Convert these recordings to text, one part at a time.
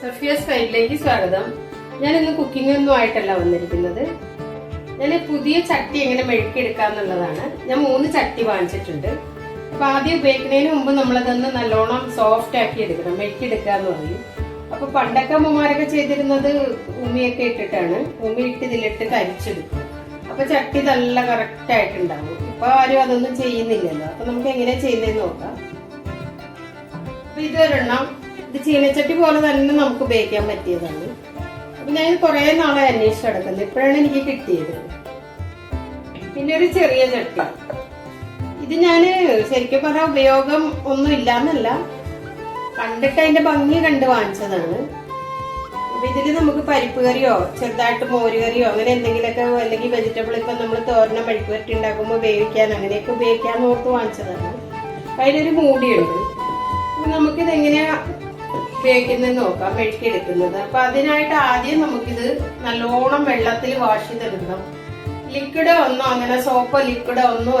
സഫിയ സ്റ്റൈലിലേക്ക് സ്വാഗതം. ഞാൻ ഇന്ന് കുക്കിംഗ് ഒന്നും ആയിട്ടല്ല വന്നിരിക്കുന്നത്. ഞാൻ പുതിയ ചട്ടി എങ്ങനെ മെഴുക്കിയെടുക്കാന്നുള്ളതാണ്. ഞാൻ മൂന്ന് ചട്ടി വാങ്ങിച്ചിട്ടുണ്ട്. അപ്പൊ ആദ്യം ഉപയോഗിക്കുന്നതിന് മുമ്പ് നമ്മളതൊന്ന് നല്ലോണം സോഫ്റ്റ് ആക്കി എടുക്കണം മെഴുക്കിയെടുക്കുക എന്ന് പറയും. അപ്പൊ പണ്ടൊക്കെ അമ്മമാരൊക്കെ ചെയ്തിരുന്നത് ഉമ്മിയൊക്കെ ഇട്ടിട്ടാണ്. ഉമി ഇട്ട് ഇതിലിട്ട് കരിച്ചെടുക്കും. അപ്പൊ ചട്ടി നല്ല കറക്റ്റ് ആയിട്ടുണ്ടാവും. ഇപ്പൊ ആരും അതൊന്നും ചെയ്യുന്നില്ലല്ലോ. അപ്പൊ നമുക്ക് എങ്ങനെ ചെയ്യുന്നതെന്ന് നോക്കാം. ഇതൊരെണ്ണം ഇത് ചീനച്ചട്ടി പോലെ തന്നെ നമുക്ക് ഉപയോഗിക്കാൻ പറ്റിയതാണ്. അപ്പൊ ഞാൻ കുറെ നാളെ അന്വേഷിച്ച് കിടക്കുന്നത് ഇപ്പോഴാണ് എനിക്ക് കിട്ടിയത്. പിന്നെ ഒരു ചെറിയ ചട്ടി. ഇത് ഞാൻ ശരിക്കും പറഞ്ഞ ഉപയോഗം ഒന്നും ഇല്ലാന്നല്ല. കണ്ടിട്ട് അതിന്റെ ഭംഗി കണ്ട് വാങ്ങിച്ചതാണ്. അപ്പൊ ഇതിൽ നമുക്ക് പരിപ്പ് കറിയോ ചെറുതായിട്ട് മോര് കറിയോ അങ്ങനെ എന്തെങ്കിലുമൊക്കെ അല്ലെങ്കിൽ വെജിറ്റബിൾ ഇപ്പൊ നമ്മൾ തോരണം മെഴുക്ക് വരട്ടി ഉണ്ടാക്കുമ്പോൾ ഉപയോഗിക്കാൻ അങ്ങനെയൊക്കെ ഉപയോഗിക്കാൻ ഓർത്ത് വാങ്ങിച്ചതാണ്. അതിലൊരു മൂടിയുണ്ട്. നമുക്കിത് എങ്ങനെയാ ഉപയോഗിക്കുന്നതെന്ന് നോക്കാം മെഴുക്കിയെടുക്കുന്നത് അപ്പൊ അതിനായിട്ട് ആദ്യം നമുക്കിത് നല്ലോണം വെള്ളത്തിൽ വാഷ് ചെയ്തെടുക്കണം. ലിക്വിഡ് ഒന്നോ അങ്ങനെ സോപ്പോ ലിക്വിഡോ ഒന്നും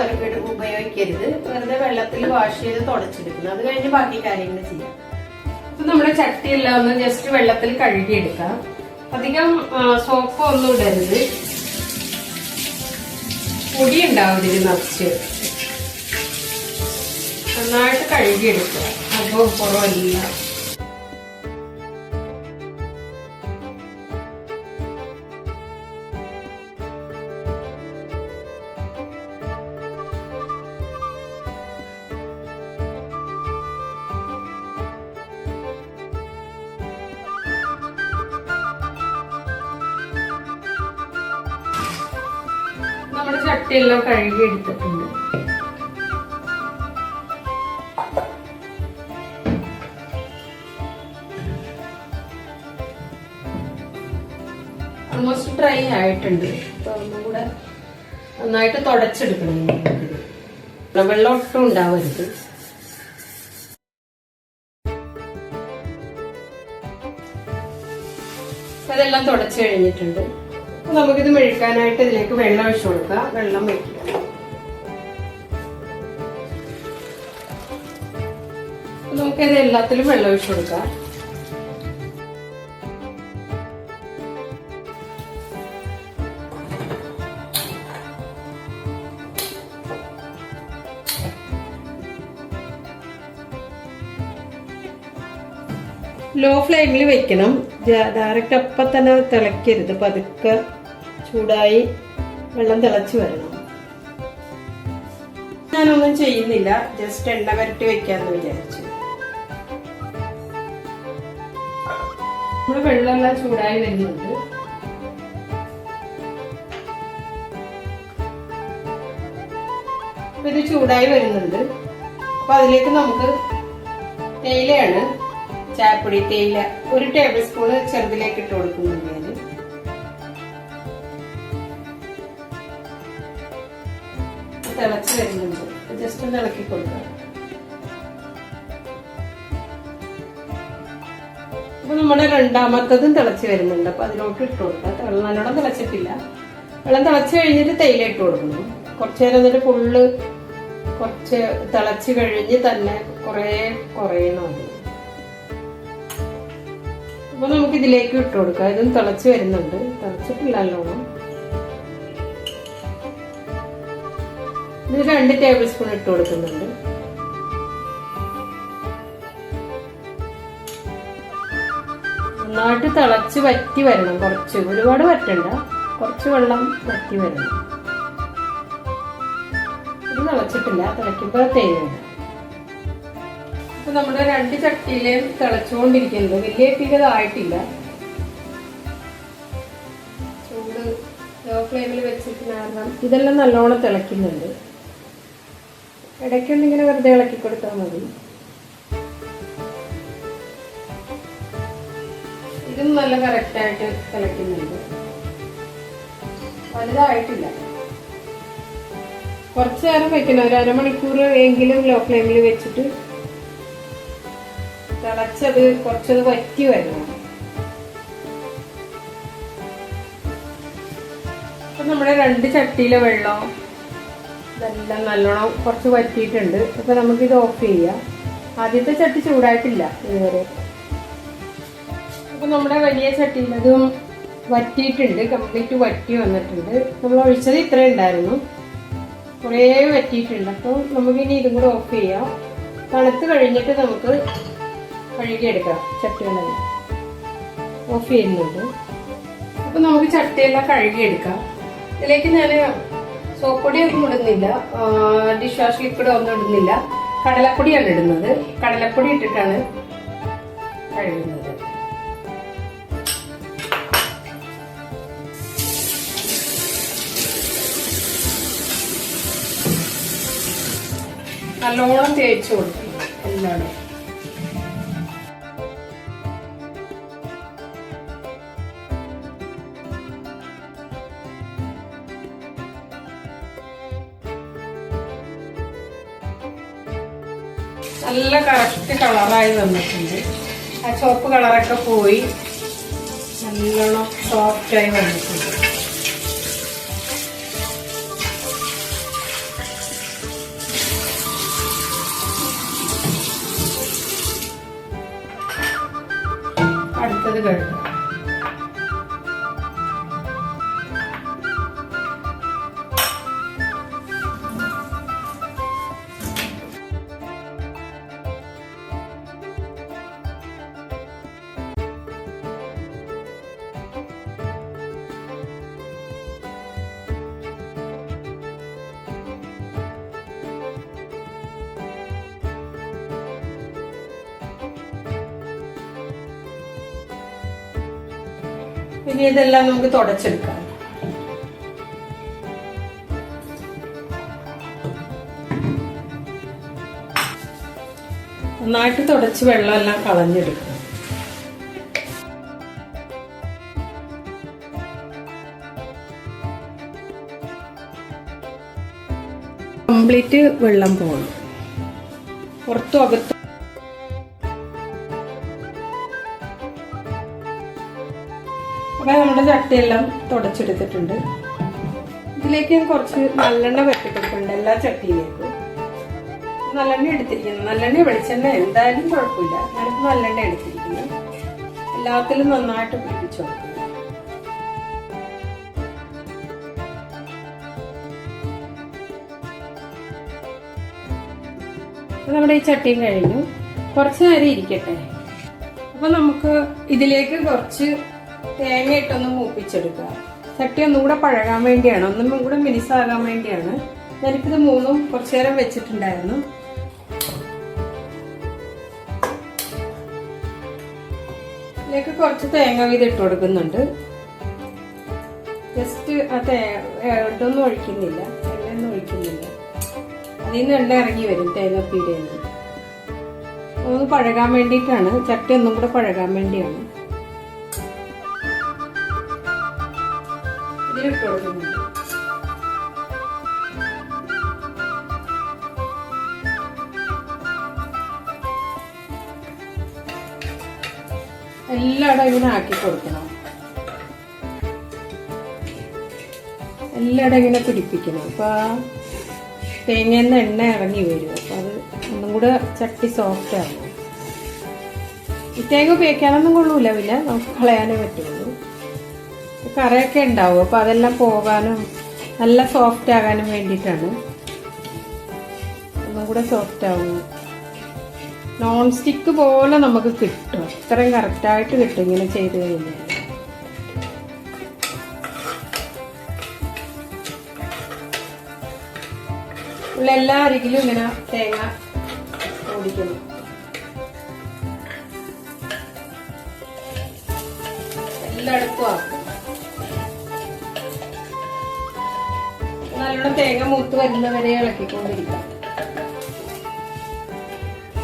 ഉപയോഗിക്കരുത്. വെറുതെ വെള്ളത്തിൽ വാഷ് ചെയ്ത് തുടച്ചെടുക്കണം. അത് കഴിഞ്ഞ് ബാക്കി കാര്യങ്ങൾ ചെയ്യാം. അപ്പൊ നമ്മുടെ ചട്ടിയെല്ലാം ഒന്ന് ജസ്റ്റ് വെള്ളത്തിൽ കഴുകിയെടുക്കാം. അധികം സോപ്പ് ഒന്നും ഇടരുത്. പൊടി ഉണ്ടാവും ഇതിൽ നിറച്ച്. നന്നായിട്ട് കഴുകിയെടുക്കുക. അപ്പോൾ പുറമല്ല. ചട്ടിയെല്ലാം കഴുകി എടുത്തിട്ടുണ്ട്. ഓൾമോസ്റ്റ് ഡ്രൈ ആയിട്ടുണ്ട്. കൂടെ നന്നായിട്ട് തുടച്ചെടുക്കണം. വെള്ളം ഒട്ടും ഉണ്ടാവരുത്. അതെല്ലാം തുടച്ചു കഴിഞ്ഞിട്ടുണ്ട്. നമുക്കിത് മെഴുക്കാനായിട്ട് ഇതിലേക്ക് വെള്ളം ഒഴിച്ചു കൊടുക്കുക. വെള്ളം അപ്പൊ നമുക്കിത് എല്ലാത്തിലും വെള്ളം ഒഴിച്ചു കൊടുക്കാം. ലോ ഫ്ലെയിമിൽ വെക്കണം. ഡയറക്റ്റ് അപ്പം തന്നെ തിളയ്ക്കരുത്. പതുക്കെ ചൂടായി വെള്ളം തിളച്ച് വരണം. ഞാനൊന്നും ചെയ്യുന്നില്ല. ജസ്റ്റ് എണ്ണ വരട്ടി വെക്കാന്ന് വിചാരിച്ചു. നമ്മുടെ വെള്ളമെല്ലാം ചൂടായി വരുന്നുണ്ട്. ഇത് ചൂടായി വരുന്നുണ്ട്. അപ്പൊ അതിലേക്ക് നമുക്ക് തേയിലയാണ്. ചായപ്പൊടി തേയില. ഒരു ടേബിൾ സ്പൂണ് ചെറുതിലേക്ക് ഇട്ട് കൊടുക്കുന്നുണ്ട് ഞാൻ. തിളച്ച് വരുന്നുണ്ട്. ജസ്റ്റ് ഒന്ന് ഇളക്കി കൊടുക്കാം. അപ്പൊ നമ്മുടെ രണ്ടാമത്തതും തിളച്ച് വരുന്നുണ്ട്. അപ്പൊ അതിലോട്ട് ഇട്ട് കൊടുക്കാം. വെള്ളം നല്ലോണം തിളച്ചിട്ടില്ല. വെള്ളം തിളച്ച് കഴിഞ്ഞിട്ട് തേയില ഇട്ട് കൊടുക്കണം. കുറച്ചു നേരം എന്നിട്ട് ഫുള്ള് കുറച്ച് തിളച്ച് കഴിഞ്ഞ് തന്നെ കുറേ കുറയണം അപ്പൊ നമുക്ക് ഇതിലേക്ക് ഇട്ട് കൊടുക്കാം. ഇതും തിളച്ച് വരുന്നുണ്ട്. തിളച്ചിട്ടില്ല നല്ലോണം. ഇത് രണ്ട് ടേബിൾ സ്പൂൺ ഇട്ട് കൊടുക്കുന്നുണ്ട്. നന്നായിട്ട് തിളച്ച് വറ്റി വരണം. കുറച്ച് ഒരുപാട് വറ്റണ്ട. കുറച്ച് വെള്ളം വറ്റി വരണം. ഇത് തിളച്ചിട്ടില്ല. തിളയ്ക്കുമ്പോൾ തേങ്ങ അപ്പൊ നമ്മുടെ രണ്ട് ചട്ടിയിലും തിളച്ചുകൊണ്ടിരിക്കുന്നത്. വലിയ തീരതായിട്ടില്ല ചൂട് ലോ ഫ്ലെയിമിൽ വെച്ചിട്ട് ഇതെല്ലാം നല്ലോണം തിളയ്ക്കുന്നുണ്ട്. ഇടയ്ക്കൊന്ന് ഇങ്ങനെ വെറുതെ ഇളക്കി കൊടുത്താൽ മതി. ഇതും നല്ല കറക്റ്റായിട്ട് തിളയ്ക്കുന്നുണ്ട് വലുതായിട്ടില്ല. കുറച്ച് നേരം വെക്കണം. ഒരു അരമണിക്കൂർ എങ്കിലും ലോ ഫ്ലെയിമിൽ വെച്ചിട്ട് തിളച്ചത് കുറച്ചത് വറ്റി വരണം. നമ്മുടെ രണ്ട് ചട്ടിയിലെ വെള്ളം ഇതെല്ലാം നല്ലോണം കുറച്ച് വറ്റിയിട്ടുണ്ട്. നമുക്ക് നമുക്കിത് ഓഫ് ചെയ്യാം. ആദ്യത്തെ ചട്ടി ചൂടായിട്ടില്ല ഇതുവരെ. അപ്പോൾ നമ്മുടെ വലിയ ചട്ടിയിലതും വറ്റിയിട്ടുണ്ട്. കംപ്ലീറ്റ് വറ്റി വന്നിട്ടുണ്ട്. നമ്മൾ ഒഴിച്ചത് ഇത്ര ഉണ്ടായിരുന്നു. കുറേ വറ്റിയിട്ടുണ്ട്. അപ്പോൾ നമുക്കിനി ഇതും കൂടെ ഓഫ് ചെയ്യാം. തണുത്ത് കഴിഞ്ഞിട്ട് നമുക്ക് കഴുകിയെടുക്കാം ചട്ടികളെല്ലാം. ഓഫ് ചെയ്യുന്നുണ്ട്. അപ്പോൾ നമുക്ക് ചട്ടിയെല്ലാം കഴുകിയെടുക്കാം. ഇതിലേക്ക് ഞാൻ സോപ്പ് ഒന്നും ഇടുന്നില്ല. ഡിഷ് വാഷ് ലിക്വിഡ് ഒന്നും ഇടുന്നില്ല. കടലപ്പൊടിയാണ് ഇടുന്നത്. കടലപ്പൊടി ഇട്ടിട്ടാണ് കഴുകുന്നത്. നല്ലോണം തേച്ച് കൊടുക്കും എല്ലാവരും നല്ല കറക്റ്റ് കളറായി വന്നിട്ടുണ്ട്. ആ ചുവപ്പ് കളറൊക്കെ പോയി നല്ലോണം സോഫ്റ്റായി വന്നിട്ടുണ്ട്. അടുത്തത് കഴുകുക ഇനി ഇതെല്ലാം നമുക്ക് തുടച്ചെടുക്കാം. നന്നായിട്ട് തുടച്ച് വെള്ളമെല്ലാം കളഞ്ഞെടുക്കും. കംപ്ലീറ്റ് വെള്ളം പോകണം പുറത്തും അകത്തും അപ്പൊ നമ്മുടെ ചട്ടിയെല്ലാം തുടച്ചെടുത്തിട്ടുണ്ട്. ഇതിലേക്ക് ഞാൻ കുറച്ച് നല്ലെണ്ണ പറ്റിക്കൊടുക്കുന്നുണ്ട് എല്ലാ ചട്ടിയിലേക്കും. നല്ലെണ്ണ എടുത്തിരിക്കുന്നു. നല്ലെണ്ണ വെളിച്ചെണ്ണ എന്തായാലും കുഴപ്പമില്ല. ഞാനിപ്പോൾ നല്ലെണ്ണ എടുത്തിരിക്കുന്നു. എല്ലാത്തിലും നന്നായിട്ട് പിടിപ്പിച്ചു കൊടുക്കുന്നു. നമ്മുടെ ഈ ചട്ടിയും കഴിഞ്ഞു. കുറച്ച് നേരം ഇരിക്കട്ടെ. അപ്പൊ നമുക്ക് ഇതിലേക്ക് കുറച്ച് തേങ്ങ ഇട്ടൊന്ന് മൂപ്പിച്ചെടുക്കുക. ചട്ടി ഒന്നും കൂടെ പഴകാൻ വേണ്ടിയാണ്. ഒന്നും കൂടെ മിനിസാകാൻ വേണ്ടിയാണ്. ഞാനിപ്പിത് മൂന്നും കുറച്ചു നേരം വെച്ചിട്ടുണ്ടായിരുന്നു. ഇതിലേക്ക് കുറച്ച് തേങ്ങ വീതം ഇട്ട് കൊടുക്കുന്നുണ്ട്. ജസ്റ്റ് ആ തേങ്ങ ഒഴിക്കുന്നില്ല. എണ്ണയൊന്നും ഒഴിക്കുന്നില്ല. അതിൽ നിന്ന് എണ്ണ ഇറങ്ങി വരും തേങ്ങ നിന്ന് ഒന്ന് പഴകാൻ വേണ്ടിയിട്ടാണ്. ചട്ടി ഒന്നും കൂടെ പഴകാൻ വേണ്ടിയാണ്. ഇതിലിട്ട് കൊടുക്കുന്നുണ്ട് എല്ലായിടും ഇങ്ങനെ ആക്കി കൊടുക്കണം. എല്ലായിടും ഇങ്ങനെ പിടിപ്പിക്കണം. അപ്പൊ ആ തേങ്ങയിൽ നിന്ന് എണ്ണ ഇറങ്ങി വരും. അപ്പൊ അത് ഒന്നും കൂടെ ചട്ടി സോഫ്റ്റ് ആകും ഈ തേങ്ങ ഉപയോഗിക്കാനൊന്നും കൊള്ളൂല പിന്നെ നമുക്ക് കളയാനേ പറ്റുള്ളൂ. കറയൊക്കെ ഉണ്ടാവും. അപ്പൊ അതെല്ലാം പോകാനും നല്ല സോഫ്റ്റ് ആകാനും വേണ്ടിയിട്ടാണ്. ഒന്നും കൂടെ സോഫ്റ്റ് ആവും. നോൺ സ്റ്റിക്ക് പോലെ നമുക്ക് കിട്ടും. ഇത്രയും കറക്റ്റായിട്ട് കിട്ടും ഇങ്ങനെ ചെയ്ത് കഴിഞ്ഞാൽ. ഉള്ള എല്ലാ അരികിലും ഇങ്ങനെ തേങ്ങ ഓടിക്കുന്നു എല്ലായിടത്തും ആക്കും നല്ലോണം തേങ്ങ മൂത്ത് വരുന്ന വരുന്നവരെ ഇളക്കിക്കൊണ്ടിരിക്കാം.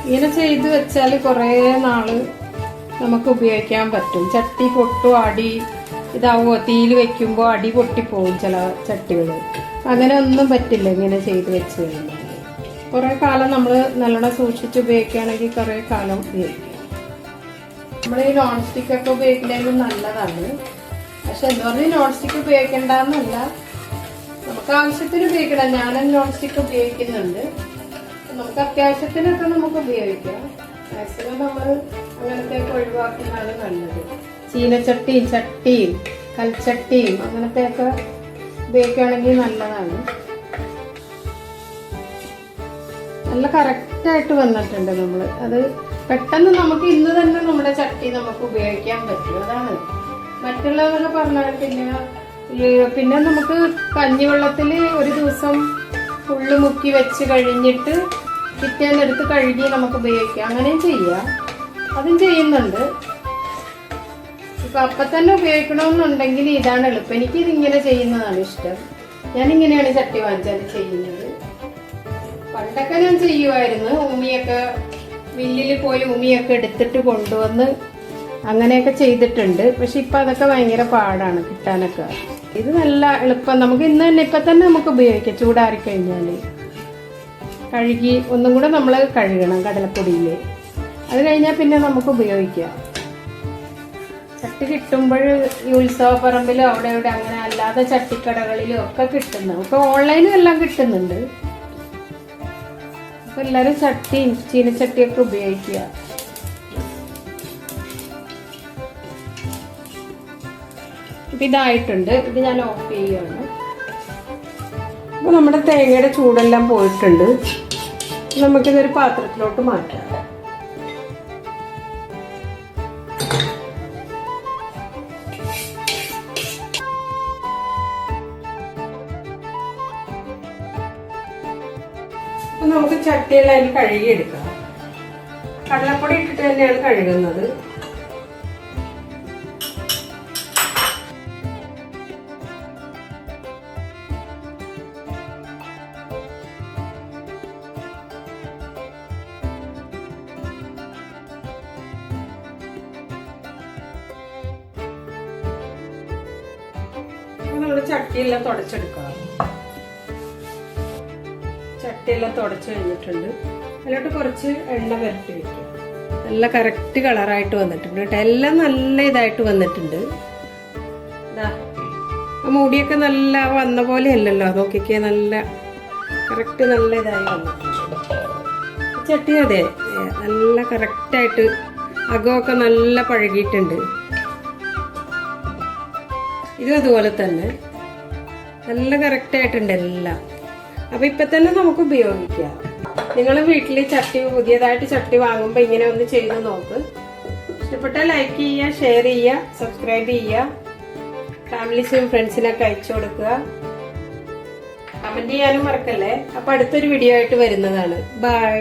ഇങ്ങനെ ചെയ്ത് വെച്ചാൽ കുറേ നാൾ നമുക്ക് ഉപയോഗിക്കാൻ പറ്റും. ചട്ടി പൊട്ടും അടി ഇതാവുമോ തീയിൽ വെക്കുമ്പോൾ അടി പൊട്ടിപ്പോവും ചില ചട്ടികൾ അങ്ങനെ ഒന്നും പറ്റില്ല ഇങ്ങനെ ചെയ്ത് വെച്ച് കഴിഞ്ഞാൽ കുറേ കാലം നമ്മൾ നല്ലോണം സൂക്ഷിച്ച് ഉപയോഗിക്കുകയാണെങ്കിൽ കുറേ കാലം ഉപയോഗിക്കും. നമ്മൾ ഈ നോൺ സ്റ്റിക്കൊക്കെ ഉപയോഗിക്കുന്നതിന് നല്ലതാണ്. പക്ഷെ എന്ന് പറഞ്ഞാൽ നോൺ സ്റ്റിക്ക് ഉപയോഗിക്കേണ്ടെന്നല്ല. നമുക്ക് ആവശ്യത്തിന് ഉപയോഗിക്കണം ഞാൻ നോൺ സ്റ്റിക്ക് ഉപയോഗിക്കുന്നുണ്ട്. നമുക്ക് അത്യാവശ്യത്തിനൊക്കെ നമുക്ക് ഉപയോഗിക്കാം. മാക്സിമം നമ്മൾ അങ്ങനത്തെയൊക്കെ ഒഴിവാക്കുന്നതാണ് നല്ലത്. ചീനച്ചട്ടിയും ചട്ടിയും കൽച്ചട്ടിയും അങ്ങനത്തെയൊക്കെ ഉപയോഗിക്കുകയാണെങ്കിൽ നല്ലതാണ്. നല്ല കറക്റ്റായിട്ട് വന്നിട്ടുണ്ട് നമ്മൾ അത് പെട്ടെന്ന് നമുക്ക് ഇന്ന് തന്നെ നമ്മുടെ ചട്ടി നമുക്ക് ഉപയോഗിക്കാൻ പറ്റും. അതാണ്. മറ്റുള്ളവരൊക്കെ പറഞ്ഞാൽ പിന്നെ പിന്നെ നമുക്ക് കഞ്ഞിവെള്ളത്തിൽ ഒരു ദിവസം ഫുള്ള് മുക്കി വെച്ച് കഴിഞ്ഞിട്ട് പിറ്റേന്ന് എടുത്ത് കഴുകി നമുക്ക് ഉപയോഗിക്കാം. അങ്ങനെയും ചെയ്യാം. അതും ചെയ്യുന്നുണ്ട്. ഇപ്പം അപ്പം തന്നെ ഉപയോഗിക്കണമെന്നുണ്ടെങ്കിൽ ഇതാണ് എളുപ്പം. എനിക്ക് ഇതിങ്ങനെ ചെയ്യുന്നതാണ് ഇഷ്ടം. ഞാനിങ്ങനെയാണ് ചട്ടി വാങ്ങിച്ചാൽ ചെയ്യുന്നത്. പണ്ടൊക്കെ ഞാൻ ചെയ്യുമായിരുന്നു ഉമിയൊക്കെ മില്ലിൽ പോയി ഉമിയൊക്കെ എടുത്തിട്ട് കൊണ്ടുവന്ന് അങ്ങനെയൊക്കെ ചെയ്തിട്ടുണ്ട്. പക്ഷെ ഇപ്പൊ അതൊക്കെ ഭയങ്കര പാടാണ് കിട്ടാനൊക്കെ. ഇത് നല്ല എളുപ്പം. നമുക്ക് ഇന്ന് തന്നെ ഇപ്പൊ തന്നെ നമുക്ക് ഉപയോഗിക്കാം. ചൂടാറി കഴിഞ്ഞാൽ കഴുകി ഒന്നും കൂടെ നമ്മൾ കഴുകണം കടലപ്പൊടിയിൽ അത് കഴിഞ്ഞാൽ പിന്നെ നമുക്ക് ഉപയോഗിക്കാം. ചട്ടി കിട്ടുമ്പോൾ ഈ ഉത്സവപ്പറമ്പിലോ അവിടെ ഇവിടെ അങ്ങനെ അല്ലാതെ ചട്ടിക്കടകളിലും ഒക്കെ കിട്ടുന്നു ഇപ്പൊ ഓൺലൈനും എല്ലാം കിട്ടുന്നുണ്ട്. അപ്പൊ എല്ലാവരും ചട്ടിയും ചീനച്ചട്ടിയൊക്കെ ഉപയോഗിക്കുക. ഇതായിട്ടുണ്ട്. ഇത് ഞാൻ ഓഫ് ചെയ്യുകയാണ് അപ്പൊ നമ്മുടെ തേങ്ങയുടെ ചൂടെല്ലാം പോയിട്ടുണ്ട്. നമുക്കിതൊരു പാത്രത്തിലോട്ട് മാറ്റാം. നമുക്ക് ചട്ടിയെല്ലാം അതിൽ കഴുകിയെടുക്കാം. കടലപ്പൊടി ഇട്ടിട്ട് തന്നെയാണ് കഴുകുന്നത്. നമ്മൾ ചട്ടിയെല്ലാം തുടച്ചെടുക്കാം. ചട്ടിയെല്ലാം തുടച്ചു കഴിഞ്ഞിട്ടുണ്ട്. അതിലോട്ട് കുറച്ച് എണ്ണ പുരട്ടി വെക്കുക നല്ല കറക്റ്റ് കളറായിട്ട് വന്നിട്ടുണ്ട് കേട്ടോ. എല്ലാം നല്ല ഇതായിട്ട് വന്നിട്ടുണ്ട്. ആ മുടിയൊക്കെ നല്ല വന്ന പോലെ അല്ലല്ലോ? നോക്കിക്കേ നല്ല കറക്റ്റ് നല്ല ഇതായി വന്നിട്ടുണ്ട്. ചട്ടി അതെ നല്ല കറക്റ്റായിട്ട് അകമൊക്കെ നല്ല പഴകിയിട്ടുണ്ട്. ഇതും അതുപോലെ തന്നെ നല്ല കറക്റ്റ് ആയിട്ടുണ്ട് എല്ലാം. അപ്പൊ ഇപ്പൊ തന്നെ നമുക്ക് ഉപയോഗിക്കാം. നിങ്ങൾ വീട്ടിൽ ചട്ടി പുതിയതായിട്ട് ചട്ടി വാങ്ങുമ്പോൾ ഇങ്ങനെ ഒന്ന് ചെയ്ത് നോക്ക്. ഇഷ്ടപ്പെട്ടാൽ ലൈക്ക് ചെയ്യുക ഷെയർ ചെയ്യുക സബ്സ്ക്രൈബ് ചെയ്യുക ഫാമിലീസും ഫ്രണ്ട്സിനൊക്കെ അയച്ചു കൊടുക്കുക. കമന്റ് ചെയ്യാനും മറക്കല്ലേ? അപ്പൊ അടുത്തൊരു വീഡിയോ ആയിട്ട് വരുന്നതാണ്. ബൈ